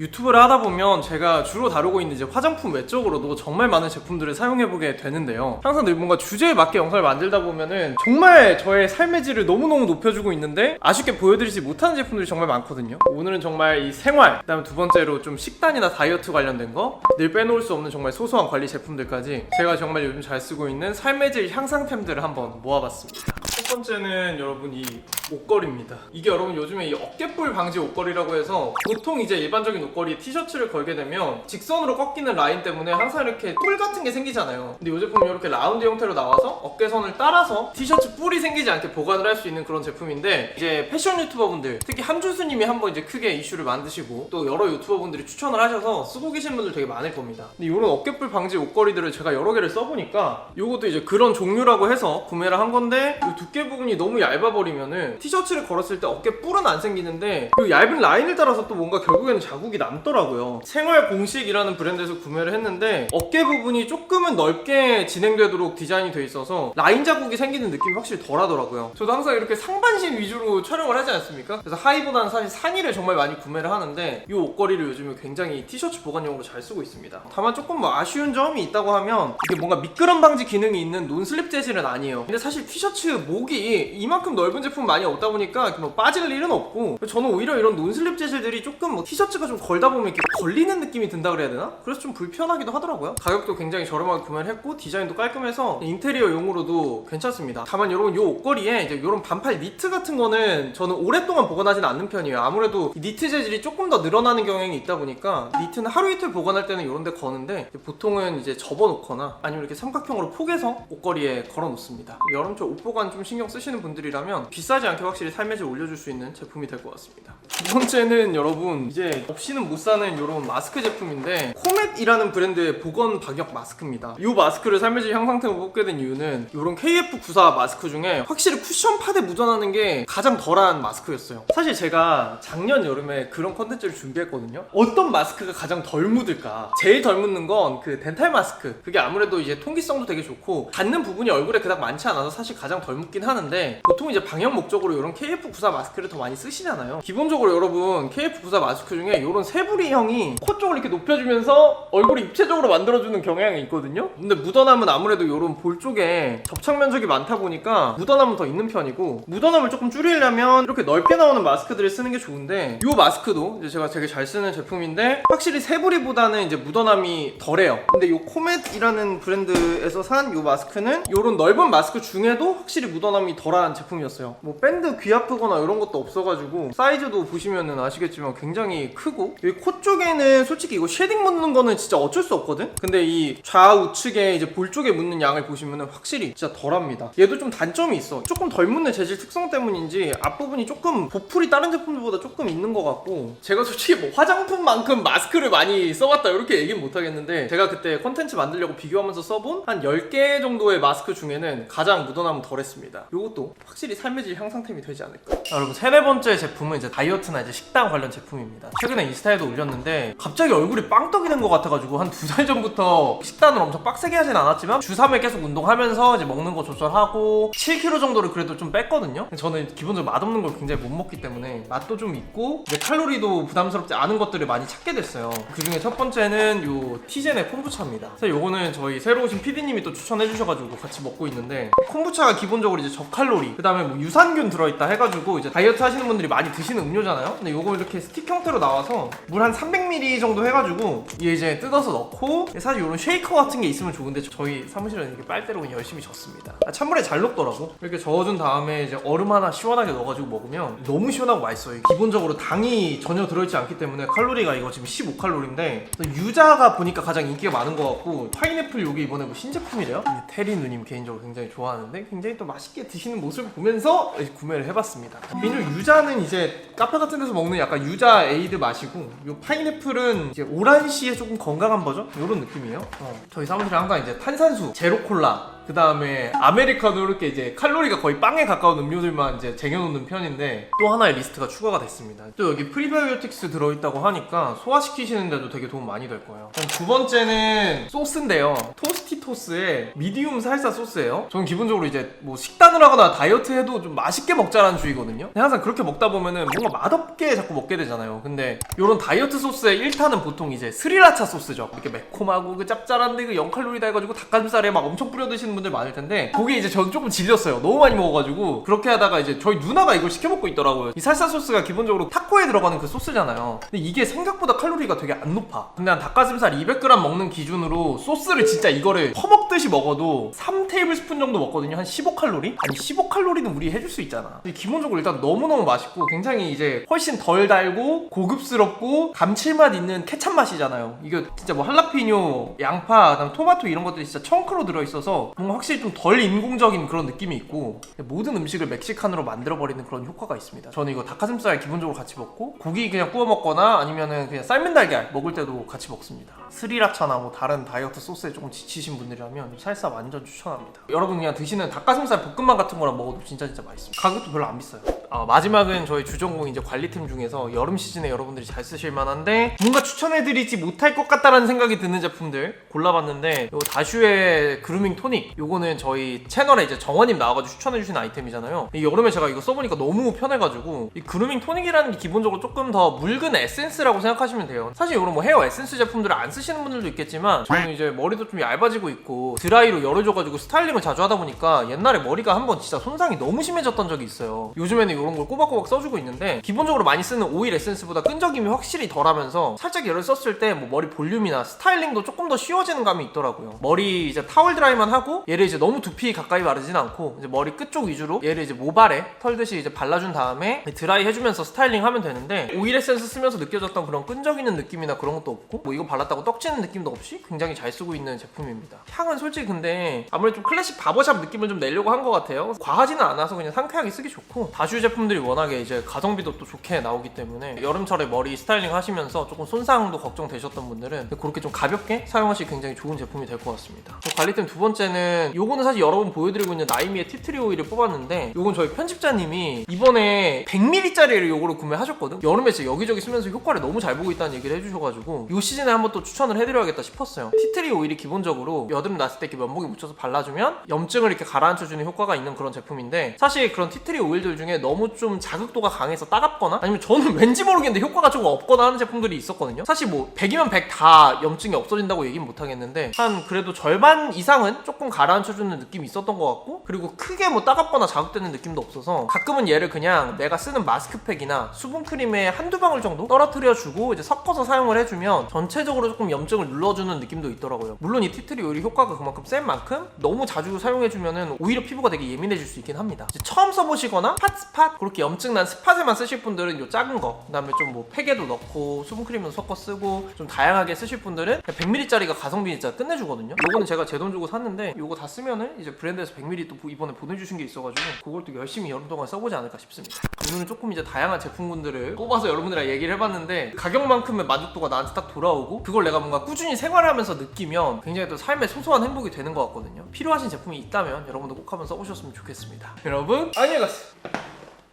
유튜브를 하다 보면 제가 주로 다루고 있는 이제 화장품 외적으로도 정말 많은 제품들을 사용해보게 되는데요. 항상 늘 뭔가 주제에 맞게 영상을 만들다 보면은 정말 저의 삶의 질을 너무너무 높여주고 있는데 아쉽게 보여드리지 못하는 제품들이 정말 많거든요. 오늘은 정말 이 생활, 그 다음에 두 번째로 좀 식단이나 다이어트 관련된 거, 늘 빼놓을 수 없는 정말 소소한 관리 제품들까지 제가 정말 요즘 잘 쓰고 있는 삶의 질 향상템들을 한번 모아봤습니다. 첫 번째는 여러분 이 옷걸이입니다. 이게 여러분 요즘에 이 어깨뿔 방지 옷걸이라고 해서 보통 이제 일반적인 옷걸이 티셔츠를 걸게 되면 직선으로 꺾이는 라인 때문에 항상 이렇게 뿔 같은 게 생기잖아요. 근데 이 제품은 이렇게 라운드 형태로 나와서 어깨선을 따라서 티셔츠 뿔이 생기지 않게 보관을 할 수 있는 그런 제품인데 이제 패션 유튜버분들 특히 함준수님이 한번 이제 크게 이슈를 만드시고 또 여러 유튜버분들이 추천을 하셔서 쓰고 계신 분들 되게 많을 겁니다. 근데 이런 어깨뿔 방지 옷걸이들을 제가 여러 개를 써보니까 이것도 이제 그런 종류라고 해서 구매를 한 건데 이 두께 부분이 너무 얇아 버리면은 티셔츠를 걸었을 때 어깨 뿔은 안 생기는데 이 얇은 라인을 따라서 또 뭔가 결국에는 자국이 남더라고요. 생활 공식이라는 브랜드에서 구매를 했는데 어깨 부분이 조금은 넓게 진행되도록 디자인이 돼 있어서 라인 자국이 생기는 느낌이 확실히 덜하더라고요. 저도 항상 이렇게 상반신 위주로 촬영을 하지 않습니까? 그래서 하의보다는 사실 상의를 정말 많이 구매를 하는데 이 옷걸이를 요즘에 굉장히 티셔츠 보관용으로 잘 쓰고 있습니다. 다만 조금 뭐 아쉬운 점이 있다고 하면 이게 뭔가 미끄럼 방지 기능이 있는 논슬립 재질은 아니에요. 근데 사실 티셔츠 목이 이만큼 넓은 제품 많이 없다 보니까 뭐 빠질 일은 없고 저는 오히려 이런 논슬립 재질들이 조금 뭐 티셔츠가 좀 걸다 보면 이렇게 걸리는 느낌이 든다 그래야 되나? 그래서 좀 불편하기도 하더라고요. 가격도 굉장히 저렴하게 구매를 했고 디자인도 깔끔해서 인테리어용으로도 괜찮습니다. 다만 여러분 이 옷걸이에 이제 이런 반팔 니트 같은 거는 저는 오랫동안 보관하지는 않는 편이에요. 아무래도 이 니트 재질이 조금 더 늘어나는 경향이 있다 보니까 니트는 하루 이틀 보관할 때는 이런 데 거는데 보통은 이제 접어놓거나 아니면 이렇게 삼각형으로 포개서 옷걸이에 걸어 놓습니다. 여름철 옷 보관 좀 신경 쓰시는 분들이라면 비싸지 않게 확실히 삶의 질 올려줄 수 있는 제품이 될 것 같습니다. 두 번째는 여러분 이제 없이는 못 사는 이런 마스크 제품인데 코멧이라는 브랜드의 보건 방역 마스크입니다. 이 마스크를 삶의 질 향상템으로 뽑게 된 이유는 이런 KF94 마스크 중에 확실히 쿠션 파데 묻어나는 게 가장 덜한 마스크였어요. 사실 제가 작년 여름에 그런 컨텐츠를 준비했거든요. 어떤 마스크가 가장 덜 묻을까? 제일 덜 묻는 건 그 덴탈 마스크. 그게 아무래도 이제 통기성도 되게 좋고 닿는 부분이 얼굴에 그닥 많지 않아서 사실 가장 덜 묻긴 하는데 보통 이제 방역 목적으로 이런 KF94 마스크를 더 많이 쓰시잖아요. 기본적으로 여러분 KF94 마스크 중에 이런 세부리형이 코 쪽을 이렇게 높여주면서 얼굴을 입체적으로 만들어주는 경향이 있거든요. 근데 묻어남은 아무래도 이런 볼 쪽에 접착 면적이 많다 보니까 묻어남은 더 있는 편이고 묻어남을 조금 줄이려면 이렇게 넓게 나오는 마스크들을 쓰는 게 좋은데 이 마스크도 이제 제가 되게 잘 쓰는 제품인데 확실히 세부리보다는 이제 묻어남이 덜해요. 근데 이 코멧이라는 브랜드에서 산 이 마스크는 이런 넓은 마스크 중에도 확실히 묻어남이 덜한 제품이었어요. 뭐 밴드 귀 아프거나 이런 것도 없어가지고 사이즈도 보시면은 아시겠지만 굉장히 크고 여기 코 쪽에는 솔직히 이거 쉐딩 묻는 거는 진짜 어쩔 수 없거든. 근데 이 좌우측에 이제 볼 쪽에 묻는 양을 보시면은 확실히 진짜 덜합니다. 얘도 좀 단점이 있어. 조금 덜 묻는 재질 특성 때문인지 앞부분이 조금 보풀이 다른 제품들보다 조금 있는 것 같고 제가 솔직히 뭐 화장품만큼 마스크를 많이 써봤다 이렇게 얘기는 못하겠는데 제가 그때 컨텐츠 만들려고 비교하면서 써본 한 10개 정도의 마스크 중에는 가장 묻어남은 덜했습니다. 이것도 확실히 삶의 질 향상 템이 되지 않을까. 자, 여러분 세네 번째 제품은 이제 다이어트나 이제 식단 관련 제품입니다. 최근에 인스타에도 올렸는데 갑자기 얼굴이 빵떡이 된 것 같아가지고 한 두 달 전부터 식단을 엄청 빡세게 하진 않았지만 주 3회 계속 운동하면서 이제 먹는 거 조절하고 7kg 정도를 그래도 좀 뺐거든요. 저는 기본적으로 맛없는 걸 굉장히 못 먹기 때문에 맛도 좀 있고 이제 칼로리도 부담스럽지 않은 것들을 많이 찾게 됐어요. 그 중에 첫 번째는 요 티젠의 콤부차입니다. 사실 요거는 저희 새로 오신 PD님이 또 추천해 주셔가지고 같이 먹고 있는데 콤부차가 기본적으로 이제 저칼로리 그 다음에 뭐 유산균 들어있다 해가지고 이제 다이어트 하시는 분들이 많이 드시는 음료잖아요. 근데 요거 이렇게 스틱 형태로 나와서 물 한 300ml 정도 해가지고 얘 이제 뜯어서 넣고 사실 요런 쉐이커 같은 게 있으면 좋은데 저희 사무실은 이렇게 빨대로 그냥 열심히 젓습니다. 아, 찬물에 잘 녹더라고. 이렇게 저어준 다음에 이제 얼음 하나 시원하게 넣어가지고 먹으면 너무 시원하고 맛있어요. 기본적으로 당이 전혀 들어있지 않기 때문에 칼로리가 이거 지금 15칼로리인데 유자가 보니까 가장 인기가 많은 것 같고 파인애플 요게 이번에 뭐 신제품이래요. 이 테리 누님 개인적으로 굉장히 좋아하는데 굉장히 또 맛있게 드시는 모습을 보면서 구매를 해봤습니다. 개인적으로 유자는 이제 카페 같은 데서 먹는 약간 유자 에이드 맛이고 요 파인애플은 이제 오란시의 조금 건강한 버전 이런 느낌이에요. 어, 저희 사무실에 항상 이제 탄산수 제로 콜라 그 다음에 아메리카노 이렇게 이제 칼로리가 거의 빵에 가까운 음료들만 이제 쟁여놓는 편인데 또 하나의 리스트가 추가가 됐습니다. 또 여기 프리바이오틱스 들어있다고 하니까 소화시키시는데도 되게 도움 많이 될 거예요. 그럼 두 번째는 소스인데요. 토스티토스의 미디움 살사 소스예요. 저는 기본적으로 이제 뭐 식단을 하거나 다이어트 해도 좀 맛있게 먹자라는 주의거든요. 항상 그렇게 먹다 보면은 뭔가 맛없게 자꾸 먹게 되잖아요. 근데 이런 다이어트 소스의 1타는 보통 이제 스리라차 소스죠. 이렇게 매콤하고 그 짭짤한데 그 0칼로리다 해가지고 닭가슴살에 막 엄청 뿌려 드시는 분들 많을 텐데 그게 이제 저 조금 질렸어요. 너무 많이 먹어가지고 그렇게 하다가 이제 저희 누나가 이걸 시켜 먹고 있더라고요. 이 살사 소스가 기본적으로 타코에 들어가는 그 소스잖아요. 근데 이게 생각보다 칼로리가 되게 안 높아. 근데 한 닭가슴살 200g 먹는 기준으로 소스를 진짜 이거를 퍼먹 듯이 먹어도 3테이블스푼 정도 먹거든요. 한 15칼로리? 아니 15칼로리는 우리 해줄 수 있잖아. 기본적으로 일단 너무너무 맛있고 굉장히 이제 훨씬 덜 달고 고급스럽고 감칠맛 있는 케찹 맛이잖아요. 이거 진짜 뭐 할라피뇨, 양파, 그다음 토마토 이런 것들이 진짜 청크로 들어있어서 뭔가 확실히 좀 덜 인공적인 그런 느낌이 있고 모든 음식을 멕시칸으로 만들어버리는 그런 효과가 있습니다. 저는 이거 닭가슴살 기본적으로 같이 먹고 고기 그냥 구워 먹거나 아니면은 그냥 삶은 달걀 먹을 때도 같이 먹습니다. 스리라차나 뭐 다른 다이어트 소스에 조금 지치신 분들이라면 살사 완전 추천합니다. 여러분 그냥 드시는 닭가슴살 볶음밥 같은 거랑 먹어도 진짜 진짜 맛있습니다. 가격도 별로 안 비싸요. 아, 마지막은 저희 주전공 이제 관리템 중에서 여름 시즌에 여러분들이 잘 쓰실 만한데 뭔가 추천해드리지 못할 것 같다라는 생각이 드는 제품들 골라봤는데 요 다슈의 그루밍 토닉 요거는 저희 채널에 이제 정원님 나와가지고 추천해주신 아이템이잖아요. 이 여름에 제가 이거 써보니까 너무 편해가지고 이 그루밍 토닉이라는 게 기본적으로 조금 더 묽은 에센스라고 생각하시면 돼요. 사실 이런 뭐 헤어 에센스 제품들을 안 쓰시는 분들도 있겠지만 저는 이제 머리도 좀 얇아지고 있고 드라이로 열어줘가지고 스타일링을 자주 하다 보니까 옛날에 머리가 한번 진짜 손상이 너무 심해졌던 적이 있어요. 요즘에는 이런 걸 꼬박꼬박 써주고 있는데 기본적으로 많이 쓰는 오일 에센스보다 끈적임이 확실히 덜하면서 살짝 열을 썼을 때 뭐 머리 볼륨이나 스타일링도 조금 더 쉬워지는 감이 있더라고요. 머리 이제 타월 드라이만 하고 얘를 이제 너무 두피 가까이 바르진 않고 이제 머리 끝쪽 위주로 얘를 이제 모발에 털듯이 이제 발라준 다음에 드라이 해주면서 스타일링 하면 되는데 오일 에센스 쓰면서 느껴졌던 그런 끈적이는 느낌이나 그런 것도 없고 뭐 이거 발랐다고 떡지는 느낌도 없이 굉장히 잘 쓰고 있는 제품입니다. 향은 솔직히 근데 아무래도 좀 클래식 바버샵 느낌을 좀 내려고 한 것 같아요. 과하지는 않아서 그냥 상쾌하게 쓰기 좋고 다슈 제품 들이 워낙에 이제 가성비도 또 좋게 나오기 때문에 여름철에 머리 스타일링 하시면서 조금 손상도 걱정되셨던 분들은 그렇게 좀 가볍게 사용하시기 굉장히 좋은 제품이 될 것 같습니다. 또 관리템 두 번째는 요거는 사실 여러분 보여드리고 있는 나이미의 티트리 오일을 뽑았는데 요건 저희 편집자님이 이번에 100ml짜리를 요거를 구매하셨거든? 여름에 진짜 여기저기 쓰면서 효과를 너무 잘 보고 있다는 얘기를 해주셔가지고 요 시즌에 한번 또 추천을 해드려야겠다 싶었어요. 티트리 오일이 기본적으로 여드름 났을 때 이렇게 면봉에 묻혀서 발라주면 염증을 이렇게 가라앉혀주는 효과가 있는 그런 제품인데 사실 그런 티트리 오일들 중에 너무 좀 자극도가 강해서 따갑거나 아니면 저는 왠지 모르겠는데 효과가 조금 없거나 하는 제품들이 있었거든요. 사실 뭐 100이면 100 다 염증이 없어진다고 얘기는 못하겠는데 한 그래도 절반 이상은 조금 가라앉혀주는 느낌이 있었던 것 같고 그리고 크게 뭐 따갑거나 자극되는 느낌도 없어서 가끔은 얘를 그냥 내가 쓰는 마스크팩이나 수분크림에 한두 방울 정도 떨어뜨려주고 이제 섞어서 사용을 해주면 전체적으로 조금 염증을 눌러주는 느낌도 있더라고요. 물론 이 티트리 오일이 효과가 그만큼 센 만큼 너무 자주 사용해주면은 오히려 피부가 되게 예민해질 수 있긴 합니다. 처음 써보시거나 팟 스팟? 그렇게 염증난 스팟에만 쓰실 분들은 요 작은 거 그다음에 좀 뭐 팩에도 넣고 수분크림도 섞어 쓰고 좀 다양하게 쓰실 분들은 100ml짜리가 가성비 진짜 끝내주거든요. 요거는 제가 제 돈 주고 샀는데 요거 다 쓰면은 이제 브랜드에서 100ml 또 이번에 보내주신 게 있어가지고 그걸 또 열심히 여름 동안 써보지 않을까 싶습니다. 오늘은 조금 이제 다양한 제품군들을 뽑아서 여러분들이랑 얘기를 해봤는데 가격만큼의 만족도가 나한테 딱 돌아오고 그걸 내가 뭔가 꾸준히 생활하면서 느끼면 굉장히 또 삶의 소소한 행복이 되는 것 같거든요. 필요하신 제품이 있다면 여러분도 꼭 한번 써보셨으면 좋겠습니다. 여러분 안녕히 가세요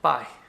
바이